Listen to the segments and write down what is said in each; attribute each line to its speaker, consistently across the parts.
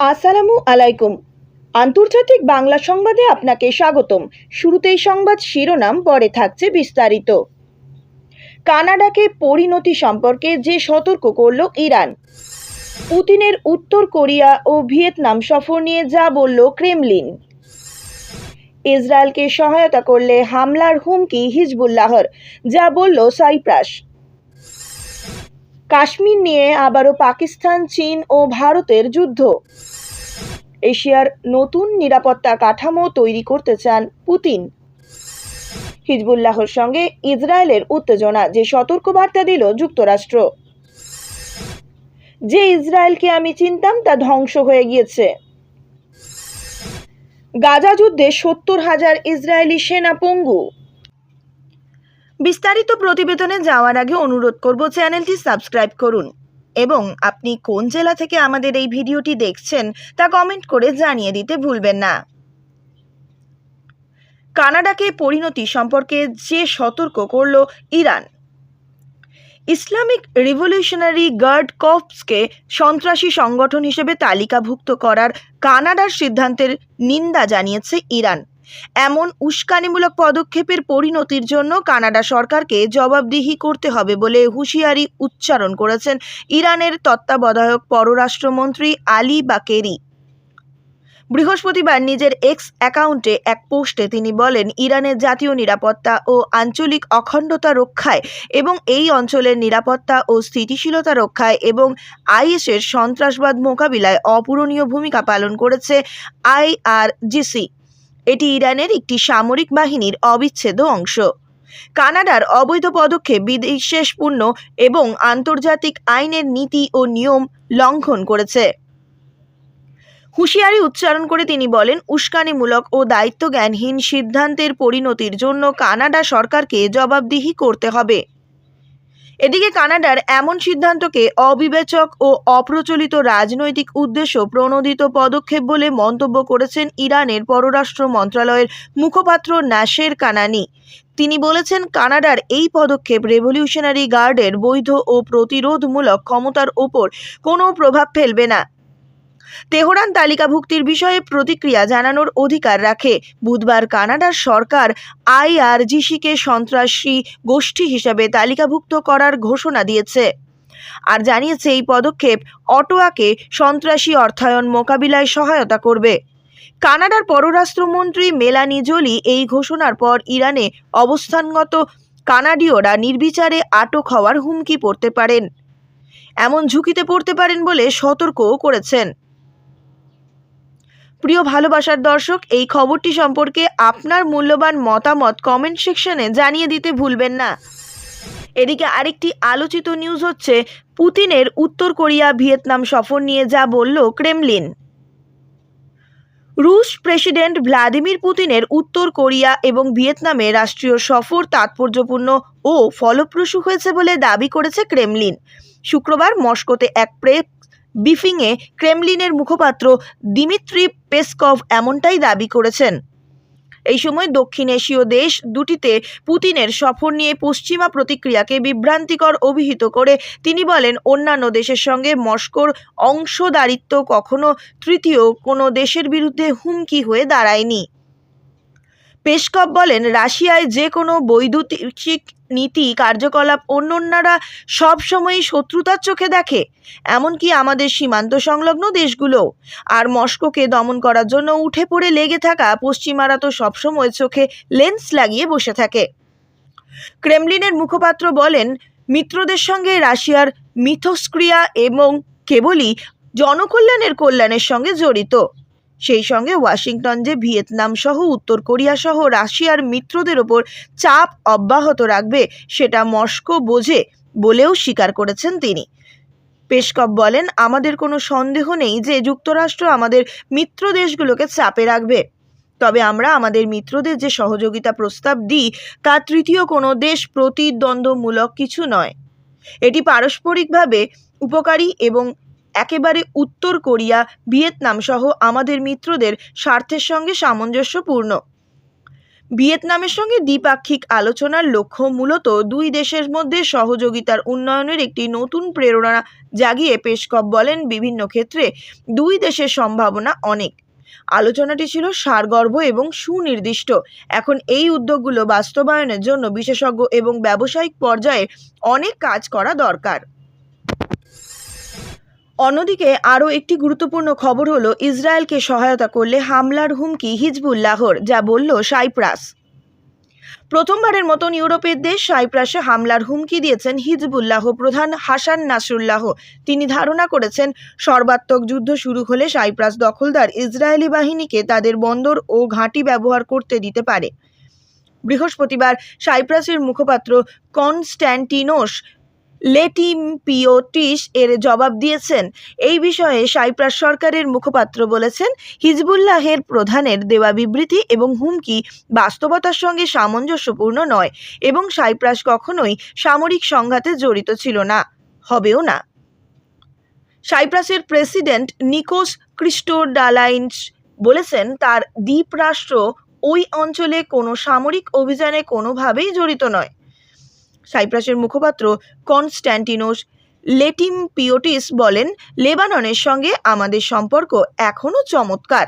Speaker 1: আসসালামু আলাইকুম। আন্তর্জাতিক বাংলা সংবাদে আপনাকে স্বাগতম। শুরুতেই সংবাদ শিরোনাম, পরে থাকছে বিস্তারিত। কানাডাকে পরিণতি সম্পর্কে যে সতর্ক করল ইরান। পুতিনের উত্তর কোরিয়া ও ভিয়েতনাম সফর নিয়ে যা বলল ক্রেমলিন। ইসরায়েলকে সহায়তা করলে হামলার হুমকি হিজবুল্লাহর, যা বলল সাইপ্রাস। কাশ্মীর নিয়ে আবারও পাকিস্তান, চীন ও ভারতের যুদ্ধ। এশিয়ার নতুন নিরাপত্তা কাঠামো তৈরি করতে চান পুতিন। হিজবুল্লাহর সঙ্গে ইসরায়েলের উত্তেজনা যে সতর্কবার্তা দিল যুক্তরাষ্ট্র। যে ইসরায়েলকে আমি চিনতাম তা ধ্বংস হয়ে গিয়েছে। গাজা যুদ্ধে সত্তর হাজার ইসরায়েলি সেনা পঙ্গু। বিস্তারিত প্রতিবেদনে যাওয়ার আগে অনুরোধ করব চ্যানেলটি সাবস্ক্রাইব করুন। এবং আপনি কোন জেলা থেকে আমাদের এই ভিডিওটি দেখছেন তা কমেন্ট করে জানিয়ে দিতে ভুলবেন না। কানাডাকে পরিণতি সম্পর্কে যে সতর্ক করল ইরান। ইসলামিক রিভলিউশনারি গার্ড কর্পসকে সন্ত্রাসী সংগঠন হিসেবে তালিকাভুক্ত করার কানাডার সিদ্ধান্তের নিন্দা জানিয়েছে ইরান। এমন উস্কানিমূলক পদক্ষেপের পরিণতির জন্য কানাডা সরকারকে জবাবদিহি করতে হবে বলে হুঁশিয়ারি উচ্চারণ করেছেন ইরানের তত্ত্বাবধায়ক পররাষ্ট্রমন্ত্রী আলী বাকেরি। বৃহস্পতিবার নিজের এক্স অ্যাকাউন্টে এক পোস্টে তিনি বলেন ইরানের জাতীয় নিরাপত্তা ও আঞ্চলিক অখণ্ডতা রক্ষায় এবং এই অঞ্চলের নিরাপত্তা ও স্থিতিশীলতা রক্ষায় এবং আইএসের সন্ত্রাসবাদ মোকাবিলায় অপূরণীয় ভূমিকা পালন করেছে আইআরজিসি। এটি ইরানের একটি সামরিক বাহিনীর অবিচ্ছেদ্য অংশ। কানাডার অবৈধ পদক্ষেপ বিদ্বেষপূর্ণ এবং আন্তর্জাতিক আইনের নীতি ও নিয়ম লঙ্ঘন করেছে। হুঁশিয়ারি উচ্চারণ করে তিনি বলেন, উস্কানিমূলক ও দায়িত্বজ্ঞানহীন সিদ্ধান্তের পরিণতির জন্য কানাডা সরকারকে জবাবদিহি করতে হবে। এদিকে কানাডার এমন সিদ্ধান্তকে অবিবেচক ও অপ্রচলিত রাজনৈতিক উদ্দেশ্য প্রণোদিত পদক্ষেপ বলে মন্তব্য করেছেন ইরানের পররাষ্ট্র মন্ত্রণালয়ের মুখপাত্র নাসের কানানি। তিনি বলেছেন, কানাডার এই পদক্ষেপ রেভলিউশনারি গার্ডের বৈধ ও প্রতিরোধমূলক ক্ষমতার ওপর কোনো প্রভাব ফেলবে না। তেহরান তালিকাভুক্তির বিষয়ে প্রতিক্রিয়া জানানোর অধিকার রাখে। বুধবার কানাডার সরকার আইআরজিসিকে সন্ত্রাসী গোষ্ঠী হিসেবে তালিকাভুক্ত করার ঘোষণা দিয়েছে। আর জানিয়েছে এই পদক্ষেপ অটোয়াকে সন্ত্রাসী অর্থায়ন মোকাবিলায় সহায়তা করবে। কানাডার পররাষ্ট্রমন্ত্রী মেলানি জোলি এই ঘোষণার পর ইরানে অবস্থানগত কানাডীয়রা নির্বিচারে আটক হওয়ার হুমকি পড়তে পারেন। এমন ঝুঁকিতে পড়তে পারেন বলে সতর্কও করেছেন। প্রিয় ভালোবাসার দর্শক, এই খবরটি সম্পর্কে আপনার মূল্যবান মতামত কমেন্ট সেকশনে জানিয়ে দিতে ভুলবেন না। এদিকে আরেকটি আলোচিত নিউজ হচ্ছে, পুতিনের উত্তর কোরিয়া ভিয়েতনাম সফর নিয়ে যা বলল ক্রেমলিন। রুশ প্রেসিডেন্ট ভ্লাদিমির পুতিনের উত্তর কোরিয়া এবং ভিয়েতনামে রাষ্ট্রীয় সফর তাৎপর্যপূর্ণ ও ফলপ্রসূ হয়েছে বলে দাবি করেছে ক্রেমলিন। শুক্রবার মস্কোতে এক ব্রিফিংয়ে ক্রেমলিনের মুখপাত্র দিমিত্রি পেসকভ এমনটাই দাবি করেছেন। এই সময় দক্ষিণ এশীয় দেশ দুটিতে পুতিনের সফর নিয়ে পশ্চিমা প্রতিক্রিয়াকে বিভ্রান্তিকর অভিহিত করে। তিনি বলেন, অন্যান্য দেশের সঙ্গে মস্কোর অংশদারিত্ব কখনো তৃতীয় কোনো দেশের বিরুদ্ধে হুমকি হয়ে দাঁড়ায়নি। পেসকভ বলেন, রাশিয়ায় যে কোনো বৈদ্যুতিক নীতি, কার্যকলাপ অন্যান্যরা সবসময়ই শত্রুতার চোখে দেখে। এমনকি আমাদের সীমান্ত সংলগ্ন দেশগুলো আর মস্কোকে দমন করার জন্য উঠে পড়ে লেগে থাকা পশ্চিমারা তো সবসময় চোখে লেন্স লাগিয়ে বসে থাকে। ক্রেমলিনের মুখপাত্র বলেন, মিত্রদের সঙ্গে রাশিয়ার মিথস্ক্রিয়া এবং কেবলই জনকল্যাণের কল্যাণের সঙ্গে জড়িত। সেই সঙ্গে ওয়াশিংটন যে ভিয়েতনাম সহ উত্তর কোরিয়া সহ রাশিয়ার মিত্রদের ওপর চাপ অব্যাহত রাখবে সেটা মস্কো বোঝে বলেও স্বীকার করেছেন তিনি। পেশকভ বলেন, আমাদের কোনো সন্দেহ নেই যে যুক্তরাষ্ট্র আমাদের মিত্র দেশগুলোকে চাপে রাখবে। তবে আমরা আমাদের মিত্রদের যে সহযোগিতা প্রস্তাব দিই, তা তৃতীয় কোনো দেশ প্রতিদ্বন্দ্বমূলক কিছু নয়। এটি পারস্পরিকভাবে উপকারী এবং একেবারে উত্তর কোরিয়া ভিয়েতনাম সহ আমাদের মিত্রদের স্বার্থের সঙ্গে সামঞ্জস্যপূর্ণ। ভিয়েতনামের সঙ্গে দ্বিপাক্ষিক আলোচনার লক্ষ্য মূলত দুই দেশের মধ্যে সহযোগিতার উন্নয়নের একটি নতুন প্রেরণা জাগিয়ে পেশকপ বলেন বিভিন্ন ক্ষেত্রে দুই দেশের সম্ভাবনা অনেক। আলোচনাটি ছিল সারগর্ভ এবং সুনির্দিষ্ট। এখন এই উদ্যোগগুলো বাস্তবায়নের জন্য বিশেষজ্ঞ এবং ব্যবসায়িক পর্যায়ে অনেক কাজ করা দরকার। অন্যদিকে আরও একটি গুরুত্বপূর্ণ খবর হলো, ইসরায়েলকে সহায়তা করলে হামলার হুমকি হিজবুল্লাহর যা বলল সাইপ্রাস। প্রথমবারের মতন ইউরোপের দেশ সাইপ্রাসে হামলার হুমকি দিয়েছেন হিজবুল্লাহ প্রধান হাসান নাসরুল্লাহ তিনি ধারণা করেছেন, সর্বাত্মক যুদ্ধ শুরু হলে সাইপ্রাস দখলদার ইসরায়েলি বাহিনীকে তাদের বন্দর ও ঘাঁটি ব্যবহার করতে দিতে পারে। বৃহস্পতিবার সাইপ্রাসের মুখপাত্র কনস্ট্যান্টিনোস লেটিমপিওটিস এর জবাব দিয়েছেন। এই বিষয়ে সাইপ্রাস সরকারের মুখপাত্র বলেছেন, হিজবুল্লাহের প্রধানের দেওয়া বিবৃতি এবং হুমকি বাস্তবতার সঙ্গে সামঞ্জস্যপূর্ণ নয় এবং সাইপ্রাস কখনোই সামরিক সংঘাতে জড়িত ছিল না, হবেও না। সাইপ্রাসের প্রেসিডেন্ট নিকোস ক্রিস্টোডালাইন্স বলেছেন, তার দ্বীপরাষ্ট্র ওই অঞ্চলে কোনো সামরিক অভিযানে কোনোভাবেই জড়িত নয়। সাইপ্রাসের মুখপাত্র কনস্ট্যান্টিনোস লেটিমপিওটিস বলেন, লেবাননের সঙ্গে আমাদের সম্পর্ক এখনও চমৎকার।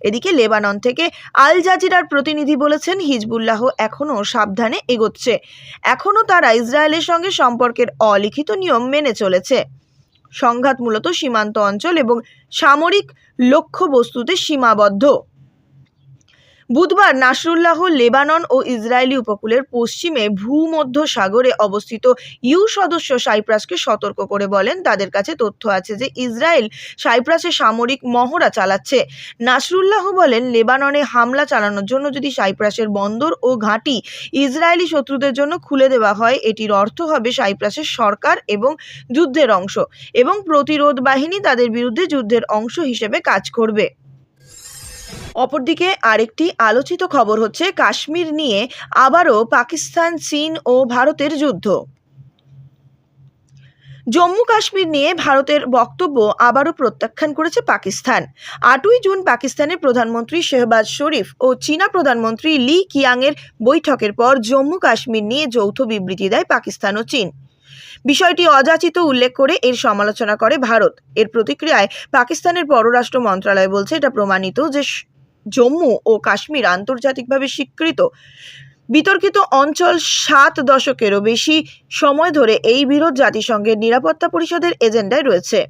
Speaker 1: এদিকে লেবানন থেকে আল জাজিরার প্রতিনিধি বলেছেন, হিজবুল্লাহ এখনও সাবধানে এগোচ্ছে। এখনও তারা ইসরায়েলের সঙ্গে সম্পর্কের অলিখিত নিয়ম মেনে চলেছে। সংঘাত মূলত সীমান্ত অঞ্চল এবং সামরিক লক্ষ্যবস্তুতে সীমাবদ্ধ। বুধবার নাসরুল্লাহ, লেবানন ও ইসরায়েলি উপকূলের পশ্চিমে ভূমধ্য সাগরে অবস্থিত ইউ সদস্য সাইপ্রাসকে সতর্ক করে বলেন, তাদের কাছে তথ্য আছে যে ইসরায়েল সাইপ্রাসে সামরিক মহড়া চালাচ্ছে। নাসরুল্লাহ বলেন, লেবাননে হামলা চালানোর জন্য যদি সাইপ্রাসের বন্দর ও ঘাঁটি ইসরায়েলি শত্রুদের জন্য খুলে দেওয়া হয়, এটির অর্থ হবে সাইপ্রাসের সরকার এবং যুদ্ধের অংশ এবং প্রতিরোধ বাহিনী তাদের বিরুদ্ধে যুদ্ধের অংশ হিসেবে কাজ করবে। অপরদিকে আরেকটি আলোচিত খবর হচ্ছে কাশ্মীর নিয়ে আবারও পাকিস্তান, চীন ও ভারতের যুদ্ধ। জম্মু কাশ্মীর নিয়ে ভারতের বক্তব্য আবারও প্রত্যাখ্যান করেছে পাকিস্তান। আটই জুন পাকিস্তানের প্রধানমন্ত্রী শেহবাজ শরীফ ও চীনা প্রধানমন্ত্রী লি কিয়াংয়ের বৈঠকের পর জম্মু কাশ্মীর নিয়ে যৌথ বিবৃতি দেয় পাকিস্তান ও চীন। বিষয়টি অযাচিত উল্লেখ করে এর সমালোচনা করে ভারত। এর প্রতিক্রিয়ায় পাকিস্তানের পররাষ্ট্র মন্ত্রণালয় বলছে, এটা প্রমাণিত যে জম্মু ও কাশ্মীর আন্তর্জাতিকভাবে স্বীকৃত। বিতর্কিত অঞ্চল সাত দশকেরও বেশি সময় ধরে এই বিরোধ জাতিসংঘের নিরাপত্তা পরিষদের এজেন্ডায় রয়েছে।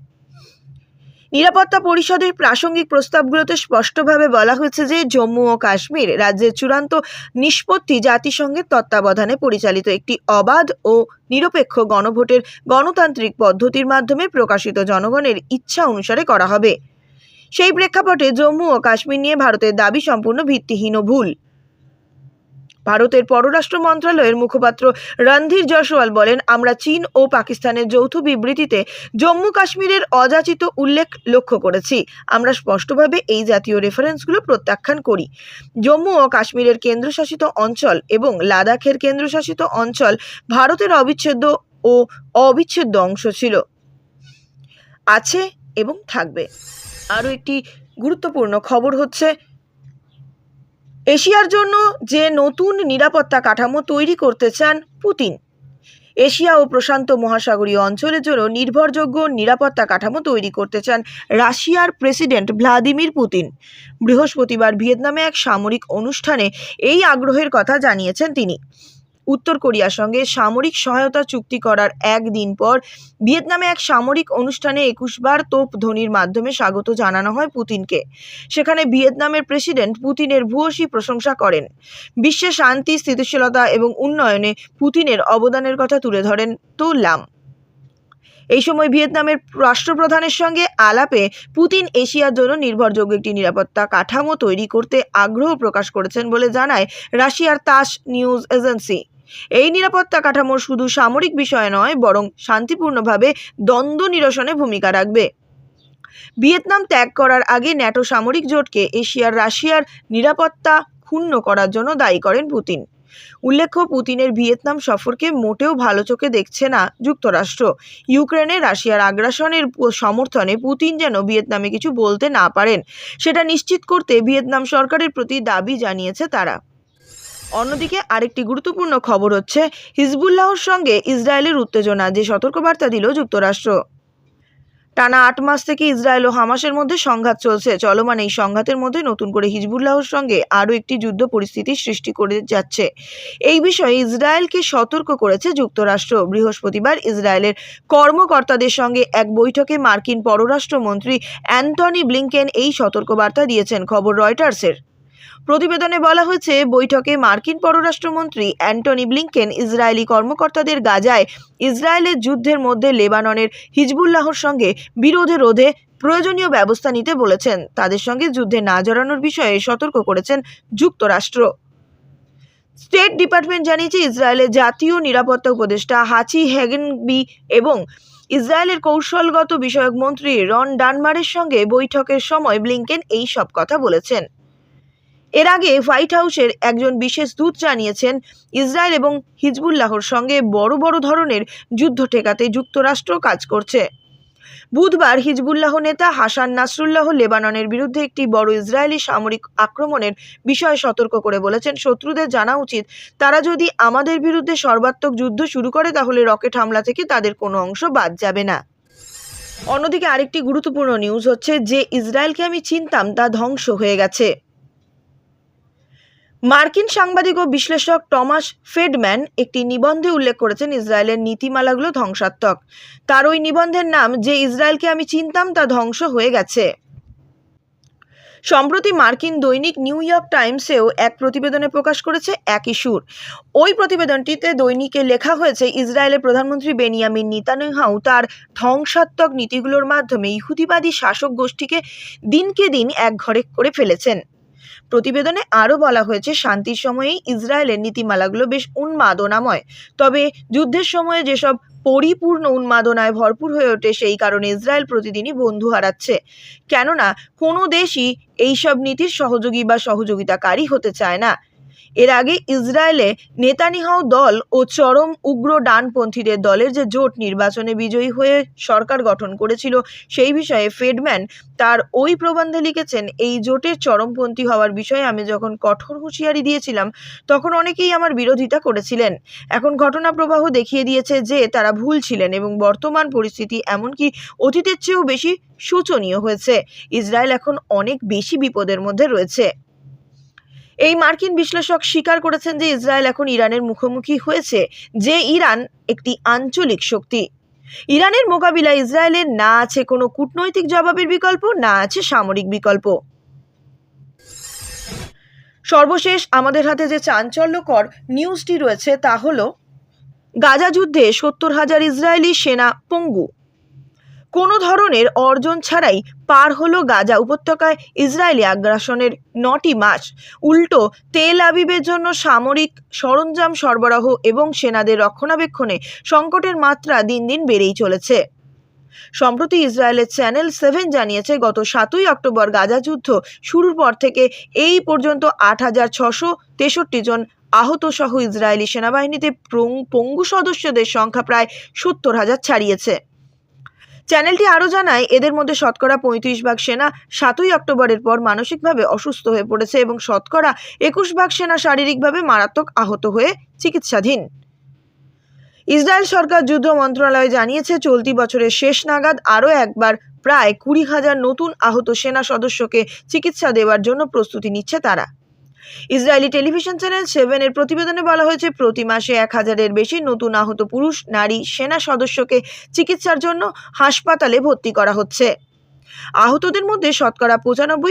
Speaker 1: নিরাপত্তা পরিষদের প্রাসঙ্গিক প্রস্তাবগুলোতে স্পষ্টভাবে বলা হয়েছে যে, জম্মু ও কাশ্মীর রাজ্যের চূড়ান্ত নিষ্পত্তি জাতিসংঘের তত্ত্বাবধানে পরিচালিত একটি অবাধ ও নিরপেক্ষ গণভোটের গণতান্ত্রিক পদ্ধতির মাধ্যমে প্রকাশিত জনগণের ইচ্ছা অনুসারে করা হবে। সেই প্রেক্ষাপটে জম্মু ও কাশ্মীর নিয়ে ভারতের দাবি সম্পূর্ণ ভিত্তিহীন ভুল। ভারতের পররাষ্ট্র মন্ত্রণালয়ের মুখপাত্র রণধীর জয়সওয়াল বলেন, আমরা চীন ও পাকিস্তানের যৌথ বিবৃতিতে জম্মু কাশ্মীরের অযাচিত উল্লেখ লক্ষ্য করেছি। আমরা স্পষ্টভাবে এই জাতীয় রেফারেন্সগুলো প্রত্যাখ্যান করি। জম্মু ও কাশ্মীরের কেন্দ্রশাসিত অঞ্চল এবং লাদাখের কেন্দ্রশাসিত অঞ্চল ভারতের অবিচ্ছেদ্য ও অবিচ্ছেদ্য অংশ ছিল। আছে এবং থাকবে। আরও একটি গুরুত্বপূর্ণ খবর হচ্ছে, এশিয়ার জন্য যে নতুন নিরাপত্তা কাঠামো তৈরি করতে চান পুতিন, এশিয়া ও প্রশান্ত মহাসাগরীয় অঞ্চলের জন্য নির্ভরযোগ্য নিরাপত্তা কাঠামো তৈরি করতে চান রাশিয়ার প্রেসিডেন্ট ভ্লাদিমির পুতিন। বৃহস্পতিবার ভিয়েতনামে এক সামরিক অনুষ্ঠানে এই আগ্রহের কথা জানিয়েছেন তিনি। উত্তর কোরিয়ার সঙ্গে সামরিক সহায়তা চুক্তি করার একদিন পর ভিয়েতনামে এক সামরিক অনুষ্ঠানে একুশবার তোপ ধ্বনির মাধ্যমে স্বাগত জানানো হয় পুতিনকে। সেখানে ভিয়েতনামের প্রেসিডেন্ট পুতিনের ভূয়সী প্রশংসা করেন। বিশ্বে শান্তি, স্থিতিশীলতা এবং উন্নয়নে পুতিনের অবদানের কথা তুলে ধরেন তো লাম। এই সময় ভিয়েতনামের রাষ্ট্রপ্রধানের সঙ্গে আলাপে পুতিন এশিয়ার জন্য নির্ভরযোগ্য একটি নিরাপত্তা কাঠামো তৈরি করতে আগ্রহ প্রকাশ করেছেন বলে জানায় রাশিয়ার তাস নিউজ এজেন্সি। এই নিরাপত্তা কাঠামো শুধু সামরিক বিষয় নয়, বরং শান্তিপূর্ণভাবে দ্বন্দ্ব নিরসনে ভূমিকা রাখবে। ভিয়েতনাম ত্যাগ করার আগে ন্যাটো সামরিক জোটকে এশিয়ার রাশিয়ার নিরাপত্তা ক্ষুণ্ণ করার জন্য দায়ী করেন পুতিন। উল্লেখ্য, পুতিনের ভিয়েতনাম সফরকে মোটেও ভালো চোখে দেখছে না যুক্তরাষ্ট্র। ইউক্রেনে রাশিয়ার আগ্রাসনের সমর্থনে পুতিন যেন ভিয়েতনামে কিছু বলতে না পারেন, সেটা নিশ্চিত করতে ভিয়েতনাম সরকারের প্রতি দাবি জানিয়েছে তারা। অন্যদিকে আরেকটি গুরুত্বপূর্ণ খবর হচ্ছে, হিজবুল্লাহর সঙ্গে ইসরায়েলের উত্তেজনা, যে সতর্কবার্তা দিল যুক্তরাষ্ট্র। টানা আট মাস থেকে ইসরায়েল ও হামাসের মধ্যে সংঘাত চলছে। চলমান এই সংঘাতের মধ্যে নতুন করে হিজবুল্লাহর সঙ্গে আরও একটি যুদ্ধ পরিস্থিতির সৃষ্টি করে যাচ্ছে। এই বিষয়ে ইসরায়েলকে সতর্ক করেছে যুক্তরাষ্ট্র। বৃহস্পতিবার ইসরায়েলের কর্মকর্তাদের সঙ্গে এক বৈঠকে মার্কিন পররাষ্ট্রমন্ত্রী অ্যান্টনি ব্লিংকেন এই সতর্কবার্তা দিয়েছেন, খবর রয়টার্সের। প্রতিবেদনে বলা হয়েছে, বৈঠকে মার্কিন পররাষ্ট্রমন্ত্রী অ্যান্টনি ব্লিংকেন ইসরায়েলি কর্মকর্তাদের গাজায় ইসরায়েলের যুদ্ধের মধ্যে লেবাননের হিজবুল্লাহর সঙ্গে বিরোধে রোধে প্রয়োজনীয় ব্যবস্থা নিতে বলেছেন। তাদের সঙ্গে যুদ্ধে না জড়ানোর বিষয়ে সতর্ক করেছেন যুক্তরাষ্ট্র। স্টেট ডিপার্টমেন্ট জানিয়েছে, ইসরায়েলের জাতীয় নিরাপত্তা উপদেষ্টা হাচি হেগেনবি এবং ইসরায়েলের কৌশলগত বিষয়ক মন্ত্রী রন ডানমারের সঙ্গে বৈঠকের সময় ব্লিংকেন এই সব কথা বলেছেন। এর আগে হোয়াইট হাউসের একজন বিশেষ দূত জানিয়েছেন, ইসরায়েল এবং হিজবুল্লাহর সঙ্গে বড় বড় ধরনের যুদ্ধ ঠেকাতে যুক্তরাষ্ট্র কাজ করছে। বুধবার হিজবুল্লাহ নেতা হাসান নাসরুল্লাহ লেবাননের বিরুদ্ধে একটি বড় ইসরায়েলি সামরিক আক্রমণের বিষয়ে সতর্ক করে বলেছেন, শত্রুদের জানা উচিত, তারা যদি আমাদের বিরুদ্ধে সর্বাত্মক যুদ্ধ শুরু করে, তাহলে রকেট হামলা থেকে তাদের কোনো অংশ বাদ যাবে না। অন্যদিকে আরেকটি গুরুত্বপূর্ণ নিউজ হচ্ছে, যে ইসরায়েলকে আমি চিনতাম, তা ধ্বংস হয়ে গেছে। মার্কিন সাংবাদিক ও বিশ্লেষক টমাস ফেডম্যান একটি নিবন্ধে উল্লেখ করেছেন ইসরায়েলের নীতিমালাগুলো ধ্বংসাত্মক। তার ওই নিবন্ধের নাম, যে ইসরায়েলকে আমি চিনতাম, তা ধ্বংস হয়ে গেছে। সম্প্রতি মার্কিন দৈনিক নিউ ইয়র্ক টাইমসেও এক প্রতিবেদনে প্রকাশ করেছে একই সুর ওই প্রতিবেদনটিতে দৈনিকে লেখা হয়েছে, ইসরায়েলের প্রধানমন্ত্রী বেনিয়ামিন নিতানহাউ তার ধ্বংসাত্মক নীতিগুলোর মাধ্যমে ইহুদিবাদী শাসক গোষ্ঠীকে দিনকে দিন একঘরে করে ফেলেছেন। প্রতিবেদনে আরও বলা হয়েছে, শান্তির সময়েই ইসরায়েলের নীতিমালাগুলো বেশ উন্মাদনাময়। তবে যুদ্ধের সময়ে যেসব পরিপূর্ণ উন্মাদনায় ভরপুর হয়ে ওঠে, সেই কারণে ইসরায়েল প্রতিদিনই বন্ধু হারাচ্ছে। কেননা, কোনো দেশই এইসব নীতির সহযোগী বা সহযোগিতাকারী হতে চায় না। এর আগে ইসরায়েলে নেতানিহাও দল ও চরম উগ্র ডানপন্থীদের দলের যে জোট নির্বাচনে বিজয়ী হয়ে সরকার গঠন করেছিল, সেই বিষয়ে ফেডম্যান তার ওই প্রবন্ধে লিখেছেন, এই জোটের চরমপন্থী হওয়ার বিষয়ে আমি যখন কঠোর হুঁশিয়ারি দিয়েছিলাম, তখন অনেকেই আমার বিরোধিতা করেছিলেন। এখন ঘটনা প্রবাহ দেখিয়ে দিয়েছে যে তারা ভুল ছিলেন এবং বর্তমান পরিস্থিতি এমনকি অতীতের চেয়েও বেশি শোচনীয় হয়েছে। ইসরায়েল এখন অনেক বেশি বিপদের মধ্যে রয়েছে। এই মার্কিন বিশ্লেষক স্বীকার করেছেন যে ইসরায়েল এখন ইরানের মুখোমুখি হয়েছে, যে ইরান একটি আঞ্চলিক শক্তি। ইরানের মোকাবিলায় ইসরায়েলের না আছে কোনো কূটনৈতিক জবাবের বিকল্প, না আছে সামরিক বিকল্প। সর্বশেষ আমাদের হাতে যে চাঞ্চল্যকর নিউজটি রয়েছে তা হলো, গাজা যুদ্ধে সত্তর হাজার ইসরায়েলি সেনা পঙ্গু। কোনো ধরনের অর্জন ছাড়াই পার হলো গাজা উপত্যকায় ইসরায়েলি আগ্রাসনের নটি মাস উল্টো, তেল আবিবের জন্য সামরিক সরঞ্জাম সরবরাহ এবং সেনাদের রক্ষণাবেক্ষণে সংকটের মাত্রা দিন দিন বেড়েই চলেছে। সম্প্রতি ইসরায়েলের চ্যানেল সেভেন জানিয়েছে, গত সাতই অক্টোবর গাজা যুদ্ধ শুরুর পর থেকে এই পর্যন্ত আট হাজার ছশো তেষট্টি জন আহত সহ ইসরায়েলি সেনাবাহিনীতে পঙ্গু সদস্যদের সংখ্যা প্রায় সত্তর হাজার ছাড়িয়েছে। চ্যানেলটি আরও জানায়, এদের মধ্যে শতকরা পঁয়ত্রিশ ভাগ সেনা সাতই অক্টোবরের পর মানসিকভাবে অসুস্থ হয়ে পড়েছে এবং শতকরা একুশ ভাগ সেনা শারীরিকভাবে মারাত্মক আহত হয়ে চিকিৎসাধীন। ইসরায়েল সরকার যুদ্ধ মন্ত্রণালয় জানিয়েছে, চলতি বছরের শেষ নাগাদ আরও একবার প্রায় কুড়ি হাজার নতুন আহত সেনা সদস্যকে চিকিৎসা দেওয়ার জন্য প্রস্তুতি নিচ্ছে তারা। ইসরায়েলি টেলিভিশন চ্যানেল সেভেনের প্রতিবেদনে বলা হয়েছে, প্রতি মাসে এক হাজারের বেশি নতুন আহত পুরুষ, নারী, সেনা সদস্যকে চিকিৎসার জন্য হাসপাতালে ভর্তি করা হচ্ছে। আহতদের মধ্যে শতকরা পঁচানব্বই